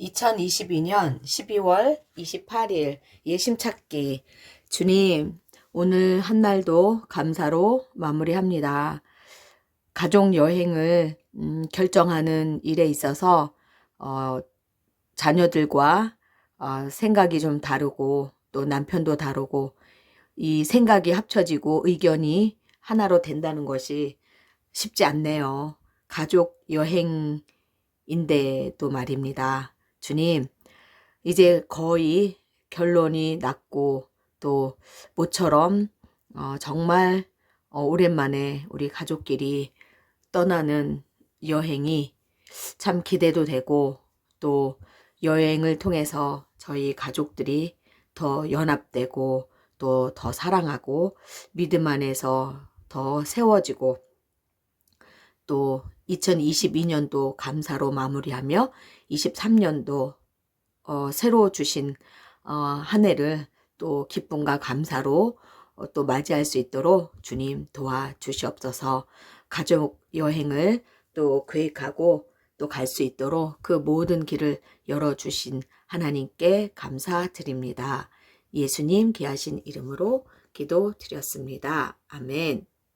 2022년 12월 28일 예심 찾기. 주님, 오늘 한 날도 감사로 마무리합니다. 가족 여행을 음, 결정하는 일에 있어서 어, 자녀들과 어, 생각이 좀 다르고 또 남편도 다르고 이 생각이 합쳐지고 의견이 하나로 된다는 것이 쉽지 않네요. 가족 여행인데도 말입니다. 주님, 이제 거의 결론이 났고 또 모처럼 어, 정말 어, 오랜만에 우리 가족끼리 떠나는 여행이 참 기대도 되고 또 여행을 통해서 저희 가족들이 더 연합되고 또 더 사랑하고 믿음 안에서 더 세워지고 또 2022년도 감사로 마무리하며 23년도 어, 새로 주신 어, 한 해를 또 기쁨과 감사로 어, 또 맞이할 수 있도록 주님 도와주시옵소서 가족 여행을 또 계획하고 또 갈 수 있도록 그 모든 길을 열어주신 하나님께 감사드립니다. 예수님 귀하신 이름으로 기도 드렸습니다. 아멘.